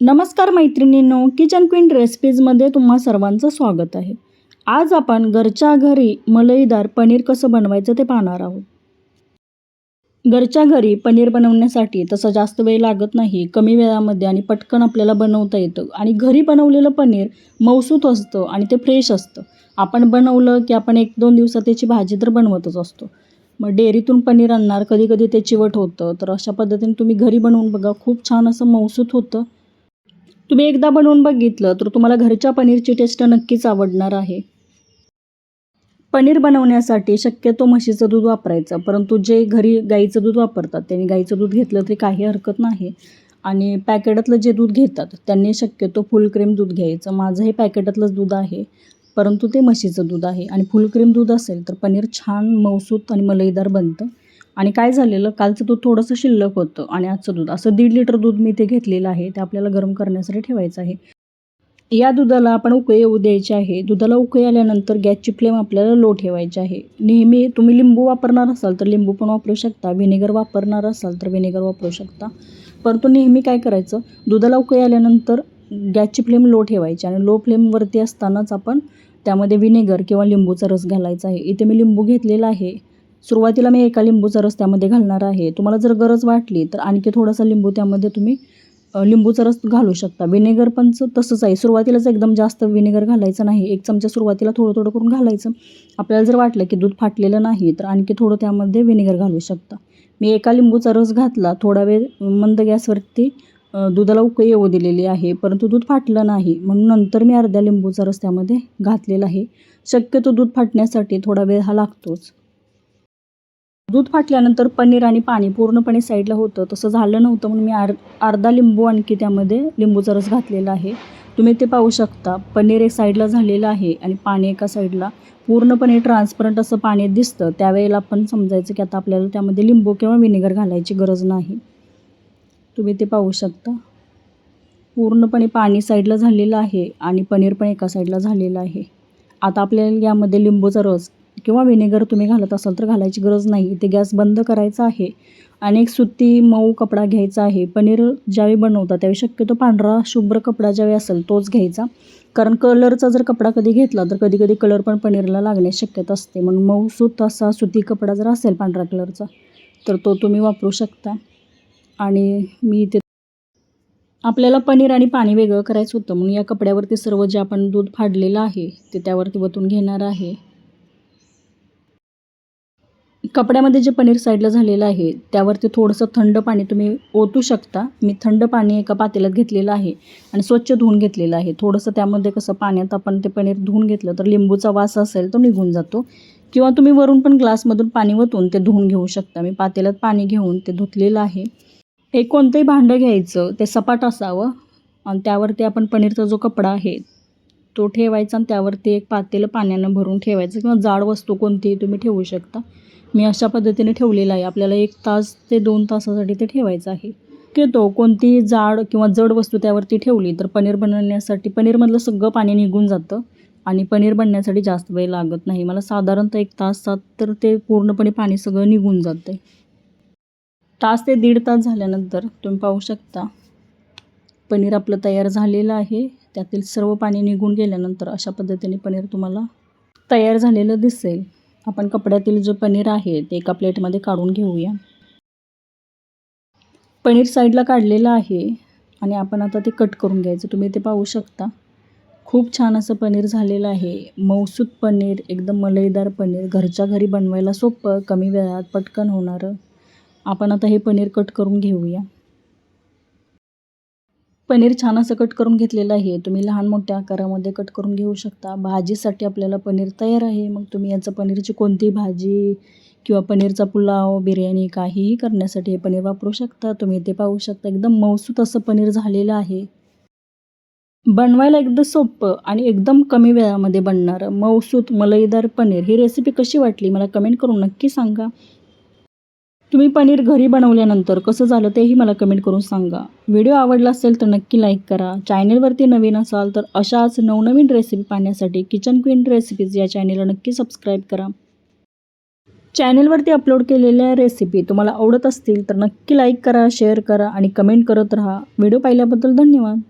नमस्कार मैत्रिणींनो kitchen queen रेसिपीजमध्ये तुम्हा सर्वांचं स्वागत आहे. आज आपण घरच्या घरी मलईदार पनीर कसं बनवायचं ते पाहणार आहोत. घरच्या घरी पनीर बनवण्यासाठी तसा जास्त वेळ लागत नाही कमी वेळामध्ये आणि पटकन आपल्याला बनवता येतं आणि घरी बनवलेलं पनीर मौसूत असतं आणि ते फ्रेश असतं. आपण बनवलं की आपण एक दोन दिवसात त्याची भाजी तर बनवतच असतो. मग डेअरीतून पनीर आणणार कधी कधी ते चिवट होतं तर अशा पद्धतीने तुम्ही घरी बनवून बघा खूप छान असं मौसूत होतं. तुम्ही एकदा बनवून बघितलं तर तुम्हाला घरच्या पनीरची टेस्ट नक्कीच आवडणार आहे. पनीर बनवण्यासाठी शक्यतो म्हशीचं दूध वापरायचं परंतु जे घरी गाईचं दूध वापरतात त्यांनी गाईचं दूध घेतलं तरी काही हरकत नाही. आणि पॅकेटातलं जे दूध घेतात त्यांनी शक्यतो फुल क्रीम दूध घ्यायचं. माझं हे पॅकेटातलंच दूध आहे परंतु ते म्हशीचं दूध आहे. आणि फुल क्रीम दूध असेल तर पनीर छान मौसूत आणि मलईदार बनतं. आणि काय झालेलं कालचं दूध थोडंसं शिल्लक होतं आणि आजचं दूध असं दीड लिटर दूध मी ते घेतलेलं आहे ते आपल्याला गरम करण्यासाठी ठेवायचं आहे. या दुधाला आपण उकळी येऊ द्यायची आहे. दुधाला उकळी आल्यानंतर गॅसची फ्लेम आपल्याला लो ठेवायची आहे. नेहमी तुम्ही लिंबू वापरणार असाल तर लिंबू पण वापरू शकता व्हिनेगर वापरणार असाल तर व्हिनेगर वापरू शकता. परंतु नेहमी काय करायचं दुधाला उकळी आल्यानंतर गॅसची फ्लेम लो ठेवायची आणि लो फ्लेमवरती असतानाच आपण त्यामध्ये व्हिनेगर किंवा लिंबूचा रस घालायचा आहे. इथे मी लिंबू घेतलेला आहे. सुरुवातीला मी एका लिंबूचा रस त्यामध्ये घालणार आहे. तुम्हाला जर गरज वाटली तर आणखी थोडासा लिंबू त्यामध्ये तुम्ही लिंबूचा रस घालू शकता. विनेगर पण तसंच आहे. सुरुवातीलाच एकदम जास्त विनेगर घालायचं नाही. एक चमचा सुरुवातीला थोडं थोडं करून घालायचं. आपल्याला जर वाटलं की दूध फाटलेलं नाही तर आणखी थोडं त्यामध्ये विनेगर घालू शकता. मी एका लिंबूचा रस घातला. थोडा वेळ मंद गॅसवरती दुधाला उकळी येऊ दिलेली आहे. परंतु दूध फाटलं नाही. म्हणून नंतर मी अर्ध्या लिंबूचा रस त्यामध्ये घातलेला आहे. शक्यतो दूध फाटण्यासाठी थोडा वेळ हा लागतोच. दूध फाटल्यानंतर पनीर आणि पाणी पूर्णपणे साईडला होतं. तसं झालं नव्हतं म्हणून मी आर अर्धा लिंबू आणखी त्यामध्ये लिंबूचा रस घातलेला आहे. तुम्ही ते पाहू शकता. पनीर एक साईडला झालेलं आहे आणि पाणी एका साईडला पूर्णपणे ट्रान्सपरंट असं पाणी दिसतं. त्यावेळेला आपण समजायचं की आता आपल्याला त्यामध्ये लिंबू किंवा विनेगर घालायची गरज नाही. तुम्ही ते पाहू शकता. पूर्णपणे पाणी साईडला झालेलं आहे आणि पनीर पण एका साईडला झालेलं आहे. आता आपल्याला यामध्ये लिंबूचा रस किंवा विनेगर तुम्ही घालत असाल तर घालायची गरज नाही. इथे गॅस बंद करायचा आहे. आणि एक सुती मऊ कपडा घ्यायचा आहे. पनीर ज्यावेळी बनवता त्यावेळी शक्यतो पांढरा शुभ्र कपडा ज्यावेळी असेल तोच घ्यायचा. कारण कलरचा जर कपडा कधी घेतला तर कधी कधी कलर पण पनीरला लागण्याची शक्यता असते. म्हणून मऊसूत असा सुती कपडा जर असेल पांढऱ्या कलरचा तर तो तुम्ही वापरू शकता. आणि मी इथे आपल्याला पनीर आणि पाणी वेगळं करायचं होतं. म्हणून या कपड्यावरती सर्व जे आपण दूध फाडलेलं आहे ते त्यावरती वतून घेणार आहे. कपड्यामध्ये जे पनीर साईडला झालेलं आहे त्यावरती थोडंसं थंड पाणी तुम्ही ओतू शकता. मी थंड पाणी एका पातेल्यात घेतलेलं आहे आणि स्वच्छ धुवून घेतलेलं आहे. थोडंसं त्यामध्ये कसं पाण्यात आपण ते पनीर धुवून घेतलं तर लिंबूचा वास असेल तो निघून जातो. किंवा तुम्ही वरून पण ग्लासमधून पाणी वतून ते धुवून घेऊ शकता. मी पातेल्यात पाणी घेऊन ते धुतलेलं आहे. एक कोणतंही भांडं घ्यायचं ते सपाट असावं आणि त्यावरती आपण पनीरचा जो कपडा आहे तो ठेवायचा आणि त्यावरती एक पातेलं पाण्यानं भरून ठेवायचं किंवा जाड वस्तू कोणतीही तुम्ही ठेवू शकता. मी अशा पद्धतीने ठेवलेलं आहे. आपल्याला एक तास ते दोन तासासाठी ते ठेवायचं आहे. घेतो. कोणतीही जाड किंवा जड वस्तू त्यावरती ठेवली तर पनीर बनवण्यासाठी पनीरमधलं सगळं पाणी निघून जातं आणि पनीर बनण्यासाठी जास्त वेळ लागत नाही. मला साधारणतः एक तासात तर ते पूर्णपणे पाणी सगळं निघून जातं तास ते दीड तास झाल्यानंतर तुम्ही पाहू शकता पनीर आपलं तयार झालेलं आहे. त्यातील सर्व पाणी निघून गेल्यानंतर अशा पद्धतीने पनीर तुम्हाला तयार झालेलं दिसेल. आपण कपड्यातील जो पनीर आहे ते एका प्लेटमध्ये काढून घेऊया. पनीर साईडला काढलेलं आहे आणि आपण आता ते कट करून घ्यायचं. तुम्ही ते पाहू शकता. खूप छान असं पनीर झालेलं आहे. मौसूद पनीर एकदम मलईदार पनीर. घरच्या घरी बनवायला सोपं कमी वेळात पटकन होणारं. आपण आता हे पनीर कट करून घेऊया. पनीर छान असं कट करून घेतलेलं आहे. तुम्ही लहान मोठ्या आकारामध्ये कट करून घेऊ शकता. भाजीसाठी आपल्याला पनीर तयार आहे. मग तुम्ही याचं पनीरची कोणतीही भाजी किंवा पनीरचा पुलाव बिर्याणी काहीही करण्यासाठी हे पनीर वापरू शकता. तुम्ही ते पाहू शकता एकदम मौसूत असं पनीर झालेलं आहे. बनवायला एकदम सोपं आणि एकदम कमी वेळामध्ये बनणारं मौसूत मलईदार पनीर. ही रेसिपी कशी वाटली? मला कमेंट करून नक्की सांगा. तुम्ही पनीर घरी बनवल्यानंतर कसं झालं तेही मला कमेंट करून सांगा. व्हिडिओ आवडला असेल तर नक्की लाईक करा. चॅनलवरती नवीन असाल तर अशाच नवनवीन रेसिपी पाहण्यासाठी किचन क्वीन रेसिपीज या चॅनलला नक्की सबस्क्राईब करा. चॅनेलवरती अपलोड केलेल्या रेसिपी तुम्हाला आवडत असतील तर नक्की लाईक करा शेअर करा आणि कमेंट करत राहा. व्हिडिओ पाहिल्याबद्दल धन्यवाद.